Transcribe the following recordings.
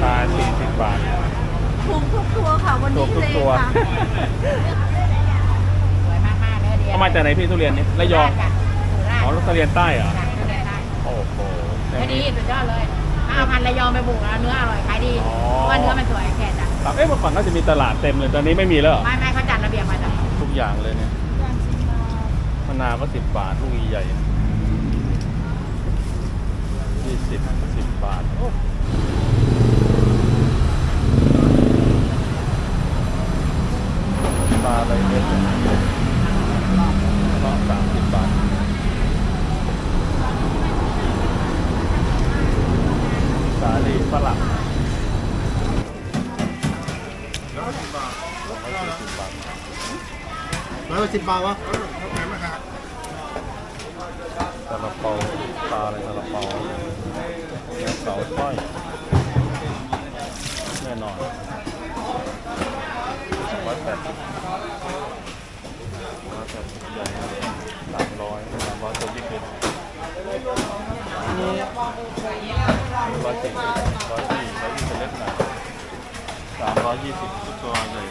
คา 40 บาท ถูกทุกตัวค่ะ วันถูนี้กทุกเลยตัวค่ะสวยมากๆเนื้อเดียวเอามาจากไหนพี่ทุเรียนนี่ระยองค่ะสุราษฎร์อ๋อทุเรียนใต้เหรอค่ะทุเรียนใต้โอ้โหเนื้อดีสุดยอดเลยถ้าเอาพันธุ์ระยองไปปลูกแล้วเนื้ออร่อยขายดีอ๋อ เพราะว่าเนื้อมันสวยแค่จ้ะครับเอ๊ะเมื่อก่อนก็จะมีตลาดเต็มเลยตอนนี้ไม่มีแล้วเหรอไม่ไม่เขาจัดระเบียบมาจ้ะทุกอย่างเลยเนี่ยมะนาวก็สิบบาทลูกใหญ่ยี่สิบสิบบาทโอ้ปลาอะไรเม็ดเนี่ยก็สามสิบบาท สาลีฝรั่งร้อยสี่สิบบาท ร้อยสิบบาทวะ ซาลาเปาปลาอะไรซาลาเปาเนื้อเสาสร้อยแน่นอนร้อยแปดสิบร้อยแปดสิบใหญ่สามร้อยสามร้อยตัวยี่สิบร้อยสี่สิบร้อยสี่ร้อยยี่สิบเล็กหน่อยสามร้อยยี่สิบตัวใหญ่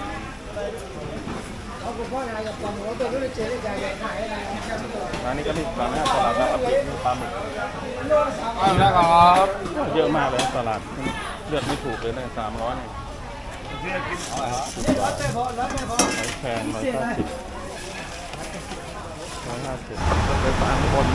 ร้านนี้ก็รีบร้านหน้าตลาดนัดปิดปลาหมึกเอาละครับเยอะมากเลยตลาดเลือกไม่ถูกเลยนะสามร้อยเนี่ยหอยแครงร้อยเก้าสิบร้อยห้าสิบรถไฟฟ้าข้างบน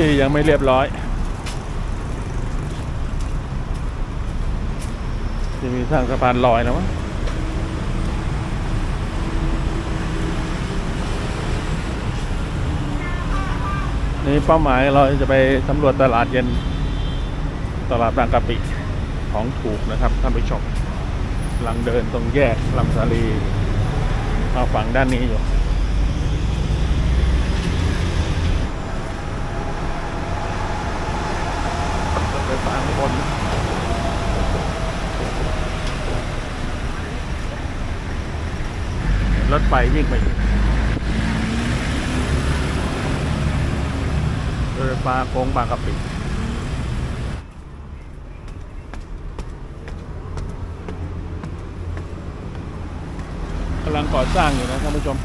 ที่ยังไม่เรียบร้อย จะมีสร้างสะพานลอยแล้วมั้งนี่เป้าหมายเราจะไปสำรวจตลาดเย็นตลาดบางกะปิของถูกนะครับท่านผู้ชมกำลังเดินตรงแยกลำสาลีเอาฝั่งด้านนี้อยู่ ร นรถไฟวิ่งไปอยู่รถไฟฟ้าโค้งบางกะปิกำลังก่อสร้างอยู่นะท่านผู้ชม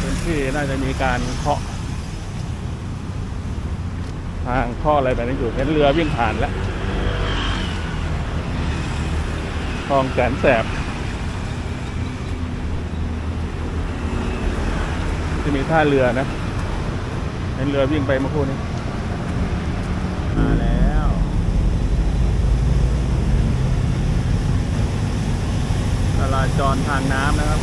พื้นที่น่าจะมีการเคาะ ทางข้ออะไรแบบนี้อยู่เห็นเรือวิ่งผ่านแล้วคลองแสนแสบจะมีท่าเรือนะ เห็นเรือวิ่งไปเมื่อคู่นี้มาแล้ว จราจรทางน้ำนะครับ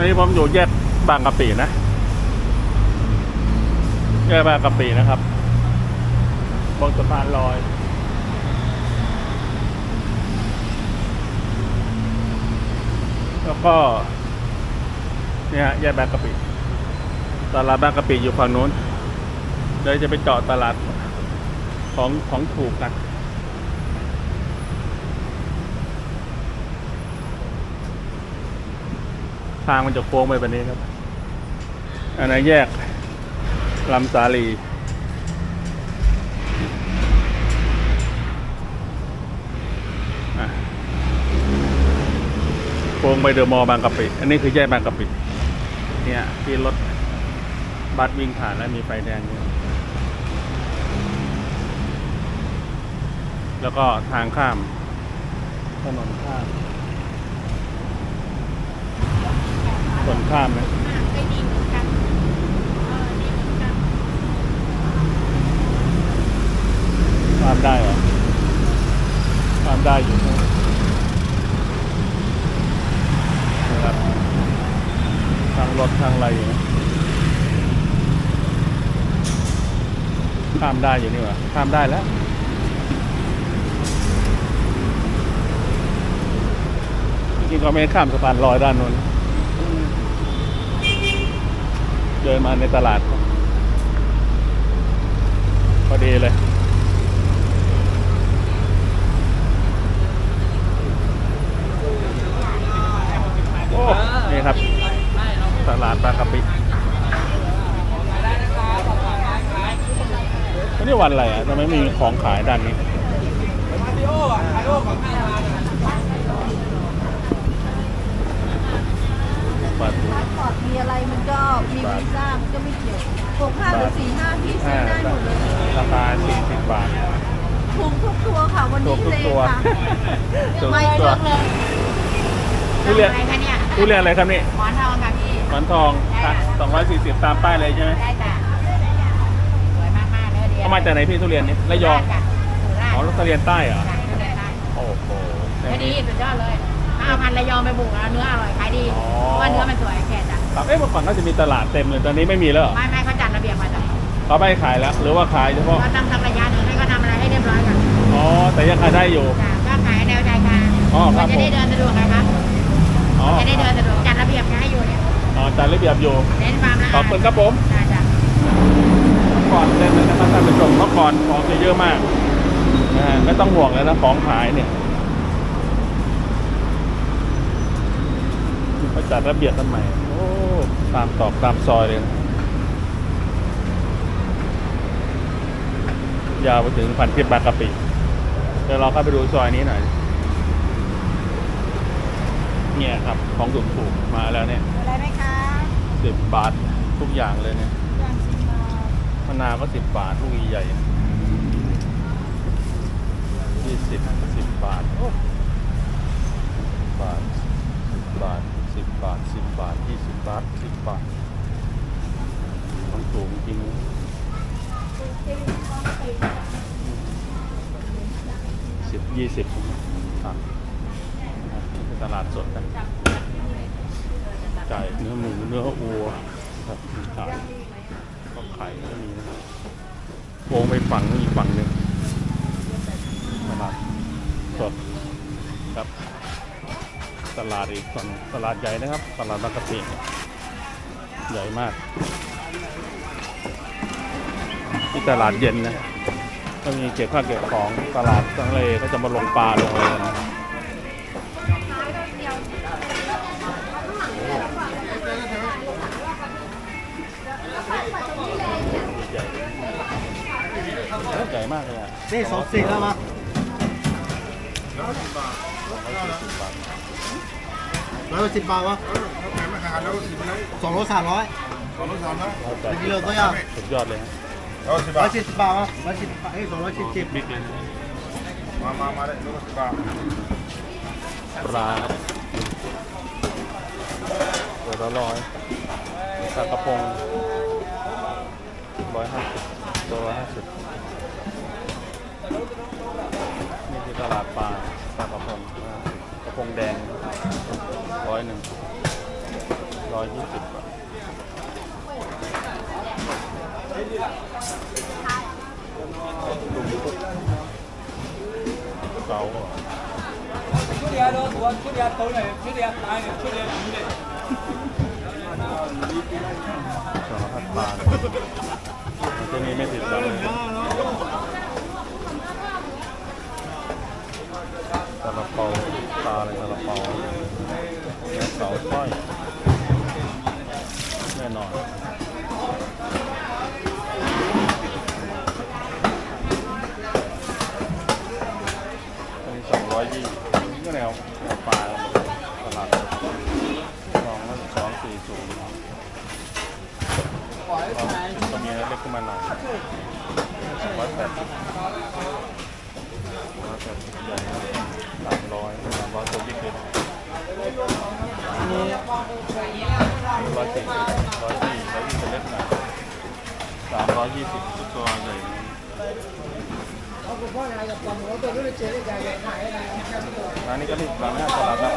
อันนี้ผมอยู่แยกบางกะปินะ แยกบางกะปินะครับบนสะพานลอยแล้วก็ เนี่ยแยกบางกะปิตลาดบางกะปิอยู่ฝั่งนู้นเดี๋ยวจะไปเจาะตลาดของของถูกกัน ทางมันจะโค้งไปแบบนี้ครับ อันนั้นแยกลำสาลีโค้งไปเดอะมอลล์บางกะปิ อันนี้คือแยกบางกะปิ เนี่ยที่รถบัสวิ่งผ่านแล้วมีไฟแดงอยู่แล้วก็ทางข้ามถนนข้าม คนข้ามนะไม่ดีเหมือนกันเออดีเหมือนกันข้ามได้เหรอข้ามได้อยู่ใช่ไหมนะครับรถทางอะไรอยู่นะข้ามได้อยู่นี่หว่าข้ามได้แล้วจริงๆก็ไม่ได้ข้ามสะพานลอยด้านนู้น เดินมาในตลาด พอดีเลยโอ้นี่ครับ ตลาดบางกะปิวันนี้วันอะไรอะทำไมมีของขายด้านนี้ปลา มีอะไรมันก็มีวีซ่ามันก็ไม่เกี่ยวหกห้าหรือสี่ห้าพี่ซื้อได้หมดเลยราคา40บาทถูกทุกตัวค่ะวันถูนี้กทุกเลยตัวค่ะถูกไม่ทุกตัวเลือกเลยทุเรียนอะไรคะเนี่ยทุเรียนอะไรครับนี่หมอนทองค่ะพี่หมอนทองค่ะ240ตามป้ายเลยใช่ไหมได้จ้ะสวยมากๆเลยเดียวเขามาจากไหนพี่ทุเรียนนี่ระยองจ้ะสุราษฎร์อ๋อทุเรียนใต้เหรอจ้ะทุเรียนได้โอ้โหเนื้อดีสุดยอดเลยถ้าเอาพันธุ์ระยองไปบุกแล้วเนื้ออร่อยขายดีอ๋อเพราะว่าเนื้อมันสวยแค่จ้ะ ครับเอ๊ะเมื่อก่อนก็จะมีตลาดเต็มเลยตอนนี้ไม่มีแล้วเหรอไม่ไม่เขาจัดระเบียบมาจ้ะเขาไม่ขายแล้ว หรือว่าขายเฉพาะก็ต้องทำระยะหนึ่งให้เขาทำอะไรให้เรียบร้อยก่อนอ๋อแต่ยังขายได้อยู่จ้ะก็ขายแนวใจกลางอ๋อครับมันจะได้ผมเดินสะดวกไงครับอ๋อจะได้เดินสะดวกจัดระเบียบให้อยู่เนี่ยอ๋อจัดระเบียบอยู่เน้นความละขอบคุณครับผมจ้ะจ้ะก่อนเต็มเลยนะครับท่านผู้ชมเมื่อก่อนของจะเยอะมากนะฮะไม่ต้องห่วงเลยนะของขายเนี่ยเขาจัดระเบียบกันใหม่โอ้ ตามตอกตามซอยเลยนะยาวไปถึงพันทิพย์บางกะปิเดี๋ยวเราเข้าไปดูซอยนี้หน่อย เนี่ยครับของถูกถูกๆมาแล้วเนี่ยอะไรไหมคะสิบบาททุกอย่างเลยเนี่ยอย่างสิบบาทมะนาวก็สิบบาทลูกใหญ่ยี่สิบสิบบาทโอ้บาทสิบบาทสิบบาทสิบบาทยี่สิบบาทสิ บบาทมันสูงจริงสิบยี่สิบอะนี่คือตลาดสดนะไก่เนื้อหมูเนื้อวัวครับขายก็ไข่ก็มีนะวงไปฝั่งอีกฝั่งหนึ่งตลาดสดครับ ตลาดอีกฝั่งตลาดใหญ่นะครับ ตลาดบางกะปิ ใหญ่มาก ที่ตลาดเย็นนะก็มีเก็บข้าวเก็บของตลาดทะเลยก็จะมาลงปลาลงอะไรนะใหญ่ใหญ่มากเลยอะนี่สองสี่แล้วมั้ง ร้อยสี่สิบบาทร้อยสิบบาทวะสองร้อยสามร้อยกิโลก็ยากสุดยอดเลยฮะร้อยสี่สิบบาทวะร้อยสิบบาทเอ้ยสองร้อยสิบสิบบิ๊กเลยนะมามามาเลยลูกสิบบาทปลาตัวละร้อยปลากระพงร้อยห้าสิบตัวละห้าสิบนี่คือตลาดปลาปลากระพง50ก ระพงแดงร้อยหนึ่งร้อยยี่สิบเชุดยวโดนชุดยวตัวไหนชุดยวตายเชุดเยวอยู่เลสองพันบาทที่นี่ไม่ผิดแล้ อะไรซาลาเปาเนื้อเสาสร้อยแน่นอนอันนี้สองร้อยยี่ก็แนวปลาตลาดสองสองสี่ศูนย์ก็มีเล็กขึ้นมาหน่อยร้อยแปดสิบ ร้อยแปดสิบใหญ่สามร้อยสามร้อยตัวยิ่งขึ้นร้อยสี่สิบร้อยยี่ร้อยยี่สิบเล็กหน่อยสามร้อยยี่สิบตัวใหญ่ร้านนี้ก็มีร้านหน้าตลาดนัด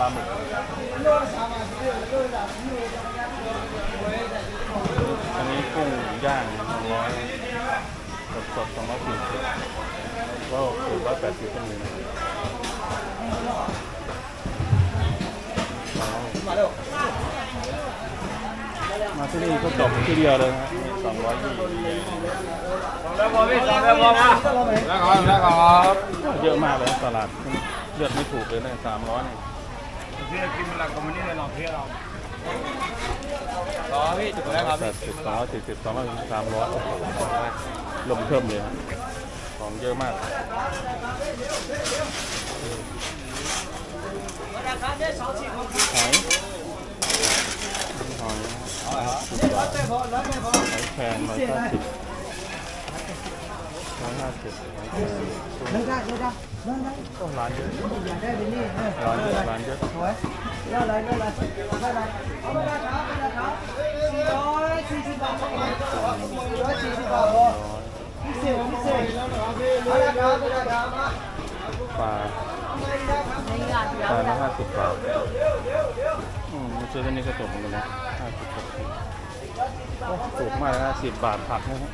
ปลาหมึกปลาหมึก อันนี้กุ้งย่างสองร้อยสดสดสองร้อยสี่สิบ ก็ถูกร้อยแปดสิบก็มีนะมาที่นี่ก็จบที่เดียวเลยนะสองร้อยยี่แล้วพอพี่สองแล้วพอมาแล้วครับแล้วครับเยอะมากเลยตลาดเลือกไม่ถูกเลยนะสามร้อยเนี่ยพี่กินเวลาคอมมิวนิสต์ในหนองเพียเราร้อยพี่จุดแล้วครับสิบสองสี่สิบสองร้อยสามร้อยลมเพิ่มเลยฮะ ของเยอะมากหอยหอยสิบบาทหอยแพงร้อยเก้าสิบร้อยห้าสิบหอยแพงไม่ได้ไม่ได้ก็ร้านเยอะร้านเยอะร้านเยอะปลาในงานป ปลาปลาละห้าสิบบาทอืมมาซื้อที่นี่ก็ถูกเหมือนกันนะห้าสิบหกสิบโอ้ถูกมากนะสิบบาทผักนะฮะ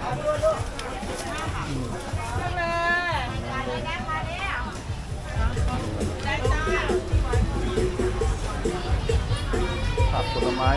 อืมผักผลไม้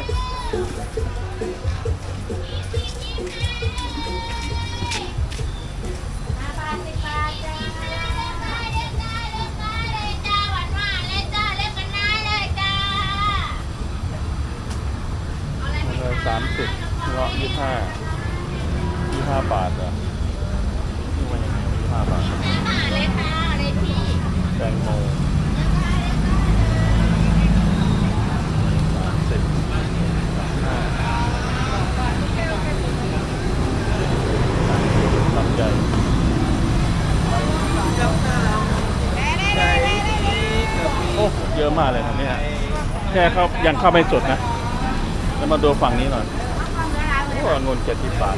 ยังเข้าไม่สุดนะแล้วมาดูฝั่งนี้หน่อยโอ้องุ่นเจ็ดสิบบาท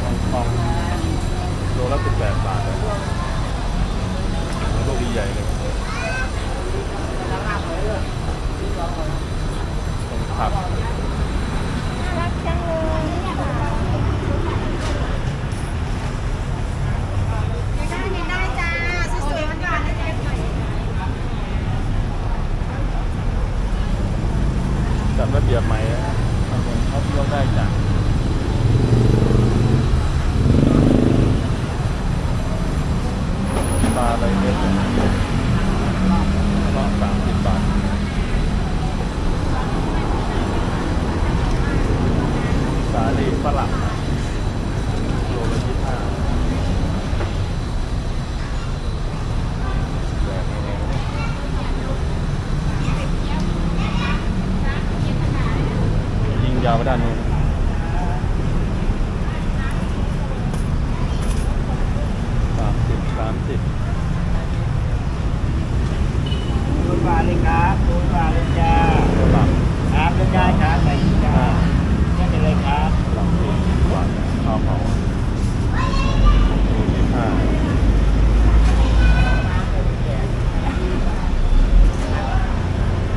ทองทองโลละสิบแปดบาทเลยลูกใหญ่เลยเป็นผักจัด ระเบียบใหม่นะองุ่นเขายกได้จากลาอะไรเม็ดก็สามสิบบาท สาลีฝรั่งนะโลละยี่ห้าแบบนี้เนี่ยยิงยาวไปด้านนู้นสามสิบสามสิบ ดูปลาเลยครับดูปลาเลยจ้า ฝรั่ง ครับเป็นได้ครับใส่จ้านี่เป็นเลยครับ ฝรั่งสี่สิบบาทข้าวเผาโลยี่ห้า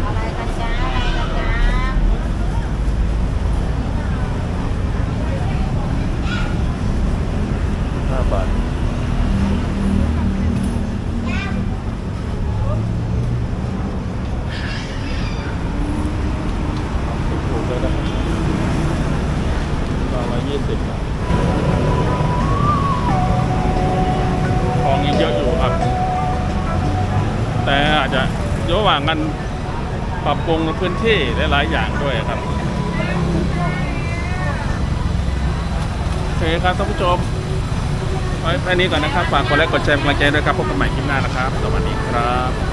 อะไรกันจ้าอะไรกันจ้า ห้าบาทถูกๆเลยนะครับสองร้อยยี่สิบบาทของยังเยอะอยู่ครับ แต่อาจจะ ระหว่างกันปรับปรุงในพื้นที่หลายๆอย่างด้วยครับโอเคครับท่านผู้ชมไว้แค่นี้ก่อนนะครับ ฝากกดไลค์กดแชร์กำลังใจด้วยครับ พบกันใหม่คลิปหน้านะครับ สวัสดีครับ